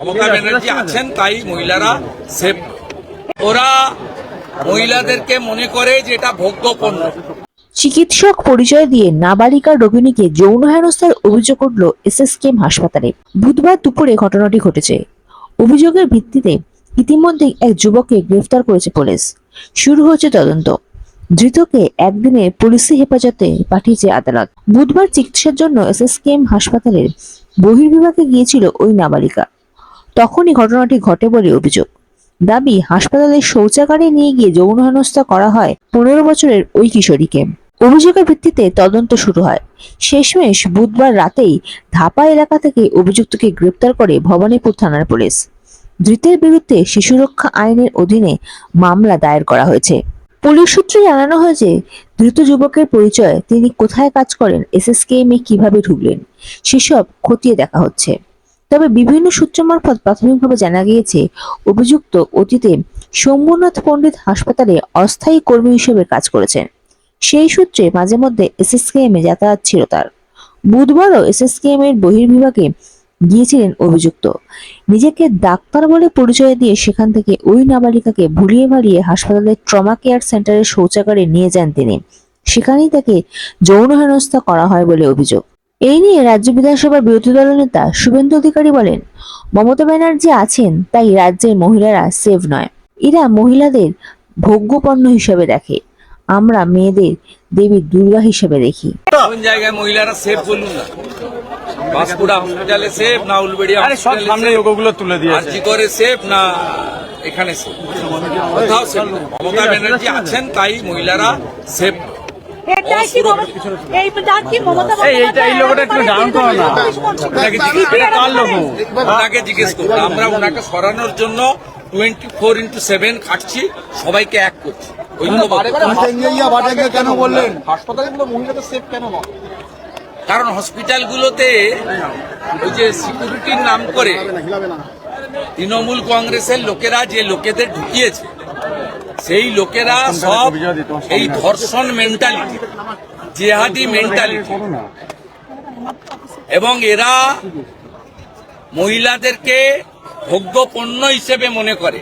মমতা ব্যানার্জি আছেন তাই মহিলারা সেফ। ওরা মহিলাদেরকে মনে করে যে এটা ভোগ্য পণ্য চিকিৎসক পরিচয় দিয়ে নাবালিকা রোগিণীকে যৌন হেনস্থার অভিযোগ উঠল এসএসকেএম হাসপাতালে। বুধবার দুপুরে ঘটনাটি ঘটেছে। অভিযোগের ভিত্তিতে ইতিমধ্যেই এক যুবককে গ্রেফতার করেছে পুলিশ। শুরু হয়েছে তদন্ত। ধৃতকে একদিনে পুলিশি হেফাজতে পাঠিয়েছে আদালত। বুধবার চিকিৎসার জন্য এসএসকেএম হাসপাতালের বহির্বিভাগে গিয়েছিল ওই নাবালিকা। তখনই ঘটনাটি ঘটে বলে অভিযোগ। দাবি, হাসপাতালের শৌচাগারে নিয়ে গিয়ে যৌন হেনস্থা করা হয় পনেরো বছরের ওই কিশোরীকে। অভিযোগের ভিত্তিতে তদন্ত শুরু হয়। শেষমেশ বুধবার রাতেই ধাপা এলাকা থেকে অভিযুক্তকে গ্রেপ্তার করে ভবানীপুর থানার পুলিশ। ধৃতের বিরুদ্ধে শিশু রক্ষা আইনের অধীনে মামলা দায়ের করা হয়েছে। পুলিশ সূত্রে জানানো হয়েছে, ধৃত যুবকের পরিচয় তিনি কোথায় কাজ করেন, এসএসকেএম এ কীভাবে ঢুকলেন, সেসব খতিয়ে দেখা হচ্ছে। তবে বিভিন্ন সূত্র মারফত প্রাথমিকভাবে জানা গিয়েছে, অভিযুক্ত অতীতে শম্ভুনাথ পণ্ডিত হাসপাতালে অস্থায়ী কর্মী হিসেবে কাজ করেছেন। সেই সূত্রে মাঝে মধ্যে এসএসকেএম এ যাতায়াত ছিল তার। বুধবারও এসএসকেএম এর বহির্বিভাগে গিয়েছিলেন অভিযুক্ত। নিজেকে ডাক্তার বলে পরিচয় দিয়ে সেখান থেকে ওই নাবালিকাকে ভুলিয়ে ভালিয়ে হাসপাতালের ট্রমা কেয়ার সেন্টারের শৌচাগারে নিয়ে যান তিনি। সেখানেই তাকে যৌন হেনস্থা করা হয় বলে অভিযোগ। এই নিয়ে রাজ্য বিধানসভার বিরোধী দলের নেতা শুভেন্দু অধিকারী বলেন মমতা ব্যানার্জি আছেন তাই রাজ্যের মহিলারা সেভ নয়। এরা মহিলাদের ভোগ্যপণ্য হিসেবে দেখে। আমরা মেয়েদের দেবী দুর্গা হিসেবে দেখি। কোন জায়গায় মহিলারা সেফ বলুন না। বাঁশকুড়া হসপিটালে সেফ না উলবেড়িয়া আরে সব সামনে লোকগুলো তুলে দিয়েছে। আরজি করে সেফ না এখানে সেফ? কোথাও সেফ মমতা ব্যানার্জি আছেন তাই মহিলারা সেফ এটা কি মমতা- কি মমতা এইটা- এই লোকটা একটু ডাউন করো না। ওনাকে জিজ্ঞেস এটা কার লোক? ওনাকে জিজ্ঞেস করুন আমরা ওনাকে সরানোর জন্য টোয়েন্টি ফোর ইন্টু সেভেন খাটছি সবাইকে এক করছি। ঐক্যবদ্ধ বাটেঙ্গিয়া বাটেঙ্গে কেন বললেন? কারণ হসপিটালগুলোতে ওই যে সিকিউরিটির নাম করে তৃণমূল কংগ্রেসের লোকেরা যে লোকেদের ঢুকিয়েছে সেই লোকেরা সব এই ধর্ষণ মেন্টালিটি জেহাদি মেন্টালিটি এবং এরা মহিলাদেরকে ভোগ্য পণ্য হিসেবে মনে করে।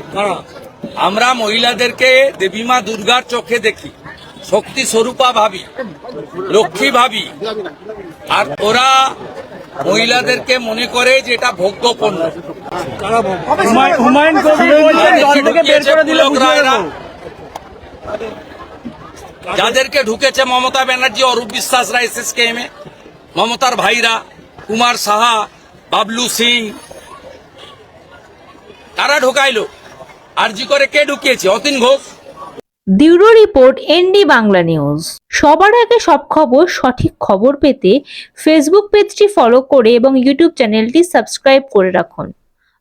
আমরা মহিলাদেরকে দেবীমা দুর্গার চোখে দেখি শক্তি স্বরূপা ভাবি লক্ষ্মী ভাবি। আর ওরা মহিলাদেরকে মনে করে যে এটা ভোগ্য পণ্য হুমায়ুন- হুমায়ুন কবির বলছেন দল থেকে বের করে দিলে বুঝিয়ে যাদেরকে ঢুকেছে মমতা ব্যানার্জি অরূপ বিশ্বাসরা এসএসকেএম এ মমতার ভাইরা কুমার সাহা বাবলু সিং। কারা ঢুকাইলো? আরজি করে কে ঢুকিয়েছে? Atin Ghosh. Bureau report ND Bangla news. সবার আগে সব খবর সঠিক খবর পেতে ফেসবুক পেজটি ফলো করে এবং ইউটিউব চ্যানেলটি সাবস্ক্রাইব করে রাখুন।